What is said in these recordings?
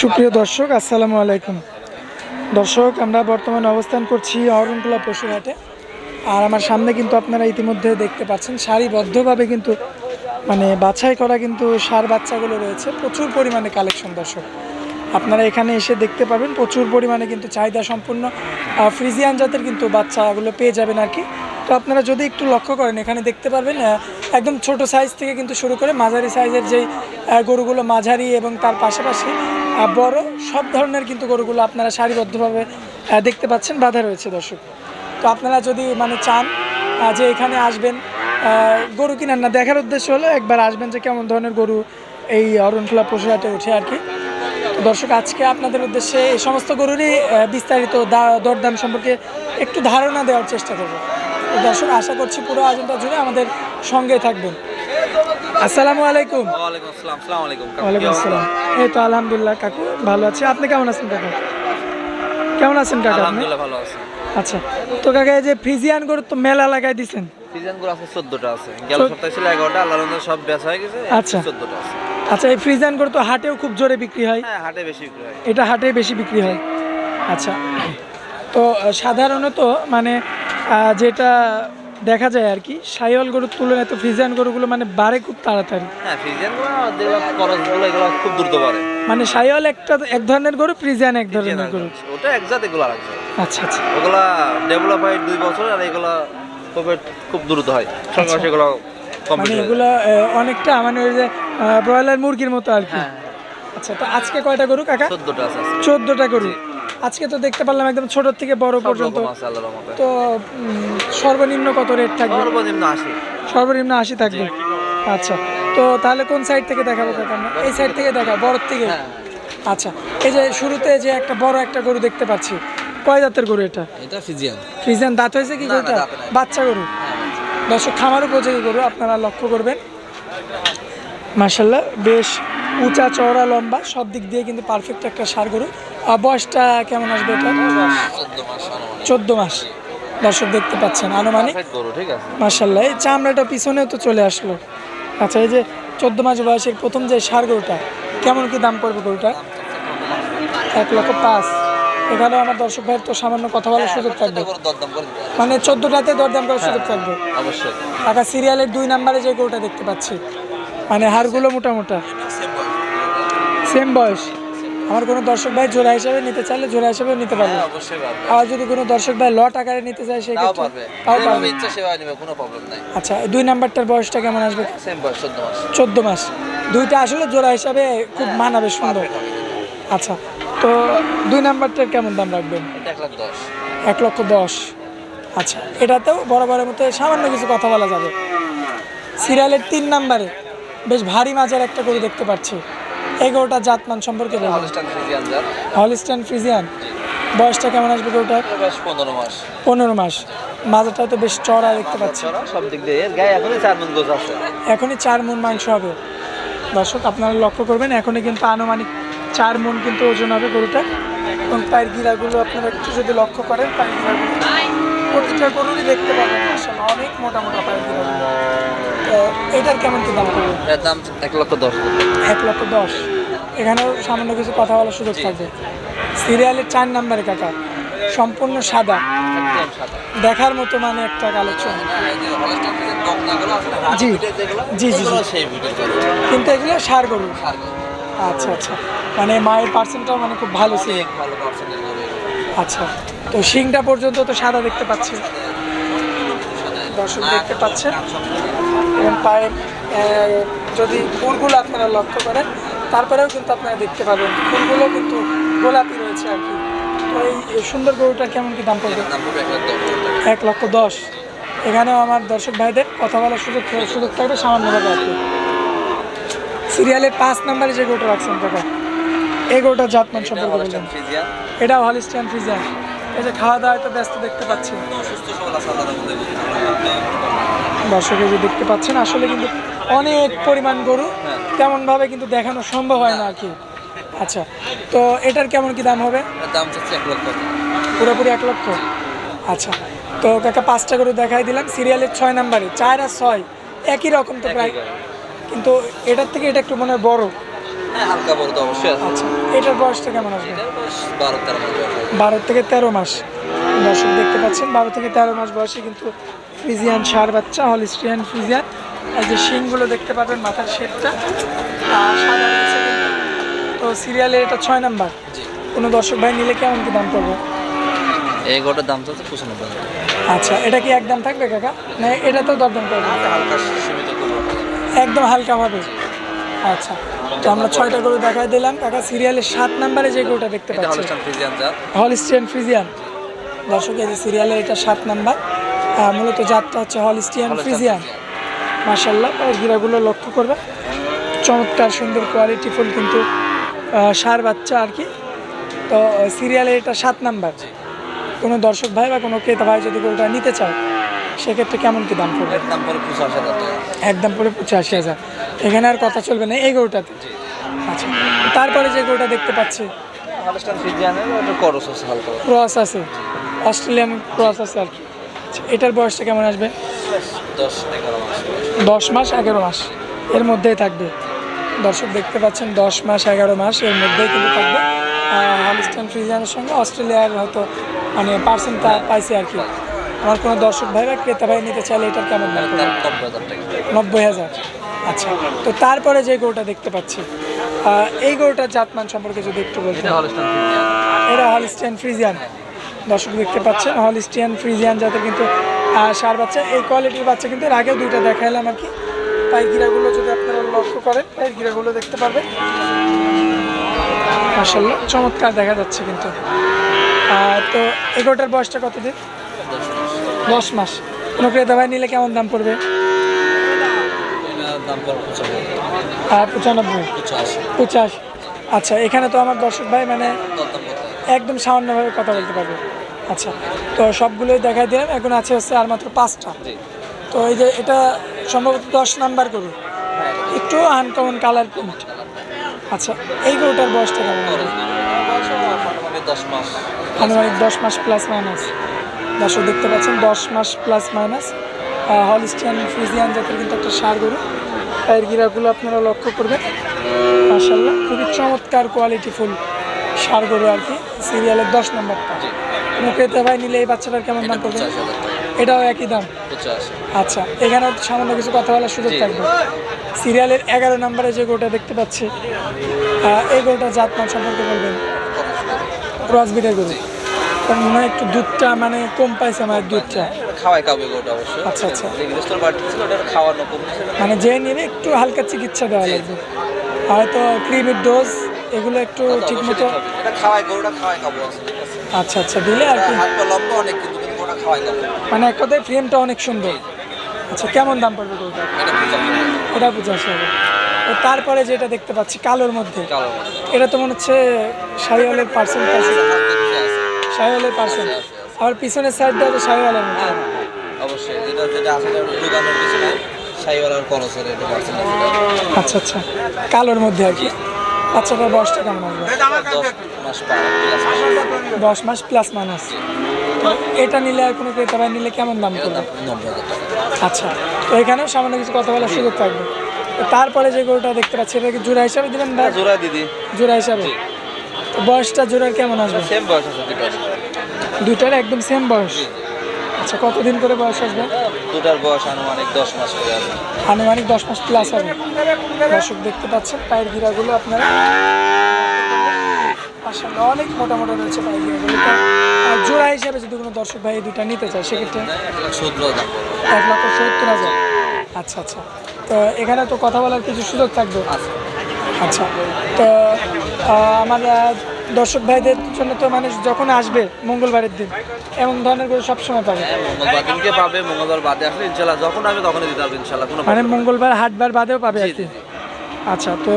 সুপ্রিয় দর্শক, আসসালামু আলাইকুম। দর্শক, আমরা বর্তমানে অবস্থান করছি অরণকুলা পশুঘাটে আর আমার সামনে কিন্তু আপনারা ইতিমধ্যে দেখতে পাচ্ছেন, সারিবদ্ধভাবে কিন্তু মানে বাছাই করা কিন্তু সার বাচ্চাগুলো রয়েছে, প্রচুর পরিমাণে কালেকশন দর্শক। আপনারা এখানে এসে দেখতে পাবেন, প্রচুর পরিমাণে কিন্তু চাহিদা সম্পূর্ণ ফ্রিজিয়ান জাতের কিন্তু বাচ্চাগুলো পেয়ে যাবেন আর কি। আপনারা যদি একটু লক্ষ্য করেন, এখানে দেখতে পারবেন একদম ছোট সাইজ থেকে কিন্তু শুরু করে মাঝারি সাইজের যেই গরুগুলো মাঝারি এবং তার পাশাপাশি বড় সব ধরনের কিন্তু গরুগুলো আপনারা সারিবদ্ধভাবে দেখতে পাচ্ছেন, বাধা রয়েছে দর্শক। তো আপনারা যদি মানে চান যে এখানে আসবেন গরু কিনার না, দেখার উদ্দেশ্য হলো একবার আসবেন যে কেমন ধরনের গরু এই অরণখোলা পশুহাটে উঠে আর কি। দর্শক, আজকে আপনাদের উদ্দেশ্যে এই সমস্ত গরুরই বিস্তারিত দরদাম সম্পর্কে একটু ধারণা দেওয়ার চেষ্টা করব। দর্শক আশা করছি পুরো আয়োজনটা জুড়ে আমাদের সঙ্গে থাকবেন। আসসালামু আলাইকুম। ওয়ালাইকুম আসসালাম আসসালামু আলাইকুম ওয়ালাইকুম আসসালাম। এই তো আলহামদুলিল্লাহ কাকু ভালো আছি। আপনি কেমন আছেন কাকু? কেমন আছেন কাকা আলহামদুলিল্লাহ ভালো আছি। আচ্ছা তো কাকা এই যে ফ্রিজিয়ান গরু তো মেলা লাগাই দিছেন। আছে 14টা আছে। গেল সপ্তাহে ছিল 11টা আল্লাহর রহমতে সব বেচা হয়ে গেছে আচ্ছা। 14টা আছে। আচ্ছা এই ফ্রিজিয়ান গরু তো হাটেও খুব জোরে বিক্রি হয়। হ্যাঁ হাটে বেশি বিক্রি হয়। এটা হাটে বেশি বিক্রি হয়। আচ্ছা তো সাধারণত মানে যেটা দেখা যায় আর কি সাইওয়াল গরুর তুলনায় তো ফ্রিজিয়ান গরুগুলো মানে বাড়ে খুব তাড়াতাড়ি। হ্যাঁ ফ্রিজিয়ান যেগুলো খরচ এগুলো খুব দ্রুত বাড়ে। মানে সাইওয়াল একটা এক ধরনের গরু ফ্রিজিয়ান এক ধরনের গরু। ওটা একজাত এগুলো রাখছে আচ্ছা আচ্ছা। ওগুলা ডেভেলপ হয় দুই বছর আর এগুলা খুব খুব দ্রুত হয়। সঙ্গে সঙ্গে এগুলো মানে এগুলো অনেকটা মানে ওই যে ব্রয়লার মুরগির মতো আর কি। হ্যাঁ। আচ্ছা তো আজকে কয়টা গরু কাকা? 14টা আছে চোদ্দটা গরু। আজকে তো দেখতে পারলাম একদম ছোট থেকে বড় পর্যন্ত। তো সর্বনিম্ন কত রেট থাকবে? সর্বনিম্ন আসে সর্বনিম্ন আশি থাকবে? আচ্ছা তো তাহলে কোন সাইড থেকে দেখাবো কাকা আমরা? এই সাইড থেকে দেখা বড় থেকে? হ্যাঁ আচ্ছা এই যে শুরুতে যে একটা বড় একটা গরু দেখতে পাচ্ছি কয় জাতের গরু এটা? এটা ফ্রিজিয়ান। ফ্রিজেন দাঁত হয়েছে কি গরুটা? বাচ্চা গরু? দর্শক খামার উপযোগী গরু আপনারা লক্ষ্য করবেন। মার্শাল্লাহ বেশ উঁচা চওড়া লম্বা সব দিক দিয়ে কিন্তু পারফেক্ট একটা সার গরু। বয়সটা কেমন আসবে এটা? 14 মাস আনুমানিক চোদ্দ মাস। দর্শক দেখতে পাচ্ছেন আনুমানিক। মার্শাল্লাহ এই চামড়াটা পিছনেও তো চলে আসলো। আচ্ছা এই যে চোদ্দ মাস বয়সের প্রথম যে সার গরুটা কেমন কি দাম পড়বে গরুটা? এক লক্ষ পাঁচ। এখানেও আমার দর্শক ভাইয়ের তো সামান্য কথা বলার সুযোগ থাকবে। মানে চোদ্দটাতে দরদাম করার সুযোগ থাকবে। অবশ্যই। টাকা সিরিয়ালের দুই নাম্বারে যে গরুটা দেখতে পাচ্ছি মানে হাড়গুলো মোটা মোটা সেম বয়স। আমার কোনো দর্শক ভাই জোড়া হিসাবে নিতে চাইলে জোড়া হিসাবে নিতে পারবে। হ্যাঁ, অবশ্যই পারবে। আর যদি কোনো দর্শক ভাই লট আকারে নিতে চায় সেক্ষেত্রে পারবে। তাও পারবে। ইচ্ছা সেভাবে নেবে কোনো প্রবলেম নাই। আচ্ছা দুই নাম্বারটার বয়সটা কেমন আসবে? সেম বয়স চোদ্দ মাস। চোদ্দ মাস। দুইটা আসলে জোড়া হিসাবে খুব মানাবে সুন্দর। আচ্ছা তো দুই নাম্বারটার কেমন দাম রাখবেন? এক লাখ দশ। এক লক্ষ দশ। আচ্ছা এটাতেও বরাবরের মতো সামান্য কিছু কথা বলা যাবে। সিরিয়ালের তিন নাম্বারে বেশ ভারী মাঝের একটা গরু দেখতে পাচ্ছি। এই গরুটার জাতমান সম্পর্কে হলস্টান ফ্রিজিয়ান বয়সটা কেমন আসবে গরুটার? বয়স পনেরো মাস। পনেরো মাস। মাজাটাও তো বেশ চড়া দেখতে পাচ্ছি। সব দিক দিয়ে। গায়ে এখনই চার মন গোছ আছে। এখনই চার মন মাংস হবে। দর্শক আপনারা লক্ষ্য করবেন এখনই কিন্তু আনুমানিক চার মন কিন্তু ওজন হবে গরুটা এবং পায়ের গিরাগুলো আপনারা একটু যদি লক্ষ্য করেন পায়ের গিরাগুলো প্রতিটা গরুরই দেখতে পাবেন মাশাআল্লাহ, অনেক মোটা মোটা পায়ের গিরাগুলো তো এটার কেমন কি দাম এর দাম এক লক্ষ দশ। এক লক্ষ দশ। এখানেও সামান্য কিছু কথা বলার সুযোগ থাকবে। সিরিয়ালের চার নাম্বারে কাকা সম্পূর্ণ সাদা। দেখার মতো মানে একটা কালেকশন। জি। জি, জি, গরু। কিন্তু এগুলো সার গরু। আচ্ছা আচ্ছা। মানে মায়ের পার্সেন্টটাও মানে খুব ভালো ছিল। ভালো গরু এগুলো। আচ্ছা তো শিংটা পর্যন্ত তো সাদা দেখতে পাচ্ছি। দর্শক দেখতে পাচ্ছেন। এবং পায়ের যদি ফুলগুলো আপনারা লক্ষ্য করেন তারপরেও কিন্তু আপনারা দেখতে পাবেন। ফুলগুলো কিন্তু গোলাপি রয়েছে আর কি। তো এই সুন্দর গরুটার কেমন কি দাম পড়বে? এক লক্ষ দশ এখানেও আমার দর্শক ভাইদের কথা বলার সুযোগ সুযোগ থাকবে সামান্যভাবে আর কি। সিরিয়ালের পাঁচ নম্বরে যে গরুটা রাখছেন টাকা এই গরুটার জাতমান সম্পর্কে হলস্টান বলবেন ফ্রিজিয়ান। এটা হলিস্টিয়ান ফ্রিজিয়ান এই যে খাওয়া দাওয়া তো ব্যস্ত দেখতে পাচ্ছি। দর্শকে যে দেখতে পাচ্ছেন আসলে কিন্তু অনেক পরিমাণ গরু হ্যাঁ। তেমনভাবে কিন্তু দেখানো সম্ভব হয় না আর কি। আচ্ছা তো এটার কেমন কি দাম হবে? দাম চাচ্ছে এক লক্ষ। পুরোপুরি এক লক্ষ? আচ্ছা তো কাকা পাঁচটা গরু দেখাই দিলাম সিরিয়ালের ছয় নাম্বারে চার আর ছয় একই রকম তো প্রায়। কিন্তু এটার থেকে এটা একটু মনে হয় বড়। হ্যাঁ হালকা বড় তো অবশ্যই আছে। আচ্ছা এটার বয়সটা কেমন আসবে? এটার বয়স বারো তেরো মাস বারো থেকে তেরো মাস। দর্শক দেখতে পাচ্ছেন বারো থেকে তেরো মাস বয়সে কিন্তু ফ্রিজিয়ান সার বাচ্চা হল হলিস্ট্রিয়ান ফ্রিজিয়ান। আর যে শিংগুলো দেখতে পাবেন মাথার শেপটা। সাদা রয়েছে তো সিরিয়ালের এটা ছয় নাম্বার। কোনো দর্শক ভাই নিলে কেমন কি দাম পড়বে? এই গোটার দাম চাচ্ছে পঁচানব্বই আচ্ছা এটা কি একদম থাকবে কাকা? না এটা তো দরদাম করবে? হালকা সীমিত একদম হালকা হবে। আচ্ছা তো আমরা ছয়টা গরু দেখাই দিলাম। কাকা সিরিয়ালের সাত নাম্বারে যে গরুটা দেখতে পাচ্ছি হলিস্টিয়ান ফ্রিজিয়ান দর্শক এই যে সিরিয়ালের এটা সাত নাম্বার। মূলত জাতটা হচ্ছে হলিস্টিয়ান ফ্রিজিয়ান মাসাল্লাহ গিরাগুলো লক্ষ্য করবে চমৎকার সুন্দর কোয়ালিটি ফুল কিন্তু সার বাচ্চা আর কি। তো সিরিয়ালের এটা সাত নাম্বার। কোনো দর্শক ভাই বা কোনো ক্রেতা ভাই যদি গরুটা নিতে চায় সেক্ষেত্রে কেমন কি দাম পড়বে? এর দাম পরে পঁচাশি হাজার একদম পুরো পঁচাশি হাজার। এখানে আর কথা চলবে না এই গরুটাতে? আচ্ছা তারপরে যে গরুটা দেখতে পাচ্ছি। করস আছে অস্ট্রেলিয়ান ক্রস আছে আর কি। আচ্ছা, এটার বয়সটা কেমন আসবে? দশ মাস এগারো মাস। এর মধ্যেই থাকবে। দর্শক দেখতে পাচ্ছেন দশ মাস এগারো মাস এর মধ্যেই কিন্তু থাকবে। হলিস্টান ফ্রিজিয়ানের সঙ্গে অস্ট্রেলিয়ার হয়তো মানে পার্সেন্টটা পাইছে আর কি। আমার কোনো দর্শক ভাই বা ক্রেতা ভাই নিতে চাইলে এটার কেমন দাম নব্বই হাজার। আচ্ছা তো তারপরে যে গরুটা দেখতে পাচ্ছি এই গরুটার জাতমান সম্পর্কে যদি একটু এটা হলিস্টান ফ্রিজিয়ান হলিস্টিয়ান ফ্রিজিয়ান দর্শক দেখতে পাচ্ছেন হলিস্টিয়ান ফ্রিজিয়ান যাতে কিন্তু সার বাচ্চা। এই কোয়ালিটির বাচ্চা কিন্তু এর আগেও দুইটা দেখাইলাম আর কি। পায়ের গিরাগুলো যদি আপনারা লক্ষ্য করেন পায়ের গিরাগুলো দেখতে পারবেন। মাসাল্লাহ চমৎকার দেখা যাচ্ছে কিন্তু। তো এগারোটার বয়সটা কতদিন? দশ মাস। কোনো ক্রেতা ভাই নিলে কেমন দাম পড়বে? পঁচাশি আর পঁচানব্বই? পঁচাশ। আচ্ছা এখানে তো আমার দর্শক ভাই মানে একদম সামান্যভাবে কথা বলতে পারবে। আচ্ছা তো সবগুলোই দেখাই দিলাম। এখন আছে হচ্ছে আর মাত্র পাঁচটা। তো এই যে এটা সম্ভবত দশ নাম্বার গরু। একটু আনকমন কালার প্রিন্ট আচ্ছা এই গরুটার বয়সটা কেমন হবে? আনুমানিক দশ মাস। প্লাস মাইনাস দর্শক দেখতে পাচ্ছেন দশ মাস প্লাস মাইনাস হলিস্টিয়ান ফ্রিজিয়ান জাতের কিন্তু একটা সার গরু। পায়ের গিরাগুলো আপনারা লক্ষ্য করবেন। মাসাল্লাহ খুবই চমৎকার কোয়ালিটি ফুল সার গরু আর কি। সিরিয়ালের দশ নম্বরটা কোনো ক্রেতা ভাই নিলে এই বাচ্চাটার কেমন দাম পড়বে? টাকা। এটাও একই দাম? আচ্ছা এখানেও সামান্য কিছু কথা বলার সুযোগ থাকবে। সিরিয়ালের এগারো নম্বরে যে গোটা দেখতে পাচ্ছি এই গরুটার জাতমান সম্পর্কে বলবেন? ক্রস বিটের গরু। কারণ মনে হয় একটু দুধটা মানে কম পাইছে আমার দুধটা। খাওয়াই খাবে গোটা অবশ্যই আচ্ছা, আচ্ছা। যে গৃহস্থর ছিল ওটা খাওয়ানো কম মানে যে নেবে একটু হালকা চিকিৎসা দেওয়া লাগবে। হয়তো ক্রিমের ডোজ এগুলো একটু ঠিক মতো এটা খাওয়াই গরুটা খাওয়াই খাব আছে? আচ্ছা আচ্ছা দিলে আর কি। হাত পা লম্বা অনেক কিন্তু ওটা খাওয়াই খাব। মানে এক কথায় ফ্রেমটা অনেক সুন্দর। আচ্ছা কেমন দাম পড়বে গরুটা এটা পঁচাশি হবে তারপরে যেটা দেখতে পাচ্ছি কালোর মধ্যে। এটা তো মনে হচ্ছে হালকা কিছু আছে। শাহিওয়ালের পার্সেন্ট। আবার পিছনের সাইডটা তো শাহিওয়ালের মতো। হ্যাঁ, হ্যাঁ, অবশ্যই। যেটা যেটা আছে দোকানের কিছু নাই সাইওয়ালার করসের এটা পার্সেন্ট আচ্ছা আচ্ছা। কালোর মধ্যে আর কি। বাচ্চাটার বয়সটা কেমন আসবে? দশ মাস প্লাস দশ মাস প্লাস মাইনাস। এটা নিলে আর কোনো ক্রেতা ভাই নিলে কেমন দাম পড়বে? আচ্ছা তো এখানেও সামান্য কিছু কথা বলার সুযোগ থাকবে। তারপরে যে গরুটা দেখতে পাচ্ছি এটা কি জোড়া হিসাবে দিবেন জোড়া দিদি। জোড়া হিসাবে? বয়সটা জোড়ার কেমন আসবে? সেম বয়স আছে দুটার একদম সেম বয়স? আচ্ছা কতদিন করে বয়স আসবে? দুটার বয়স আনুমানিক দশ মাস হয়ে আনুমানিক দশ মাস প্লাস হবে। দর্শক দেখতে পাচ্ছেন পায়ের গিরাগুলো আপনারা আসলে অনেক মোটা মোটা রয়েছে পায়ের গিরাগুলো। আর জোড়া হিসাবে যদি কোনো দর্শক ভাই দুটা নিতে চায় সেক্ষেত্রে এক লক্ষ সত্তর হাজার আচ্ছা আচ্ছা। তো এখানে তো কথা বলার কিছু সুযোগ থাকবে। আচ্ছা তো আমার দর্শক ভাইদের জন্য তো মানুষ যখন আসবে মঙ্গলবারের দিন এমন ধরনের করে সবসময় পাবে। মঙ্গলবার দিনকে পাবে মঙ্গলবার বাদে আসলে ইনশাল্লাহ যখন আসবে তখনই দিতে পারবে ইনশাল্লাহ কোনো মানে মঙ্গলবার হাটবার বাদেও পাবে আর কি। আচ্ছা তো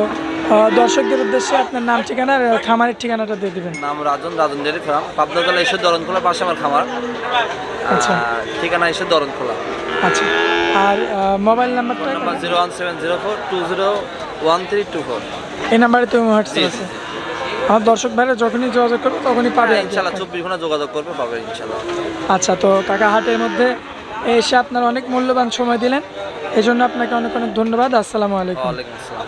দর্শকদের উদ্দেশ্যে আপনার নাম ঠিকানা আর খামারের ঠিকানাটা দিয়ে দিবেন। নাম রাজন রাজন ডেরি ফার্ম পাবনাতলা এসে দরন খোলা পাশে আমার খামার। আচ্ছা। ঠিকানা এসে দরন খোলা আচ্ছা। আর মোবাইল নাম্বারটা number zero one seven zero four two zero one three two four এই নাম্বারে তুমি হোয়াটসঅ্যাপ আছে। আমার দর্শক ভাইরা যখনই যোগাযোগ করবে তখনই পাবে ইনশাল্লাহ চব্বিশ ঘণ্টা যোগাযোগ করবে পাবে ইনশাল্লাহ। আচ্ছা তো কাকা হাটের মধ্যে এসে আপনার অনেক মূল্যবান সময় দিলেন। এই জন্য আপনাকে অনেক অনেক ধন্যবাদ। আসসালামু আলাইকুম। আসসালাম।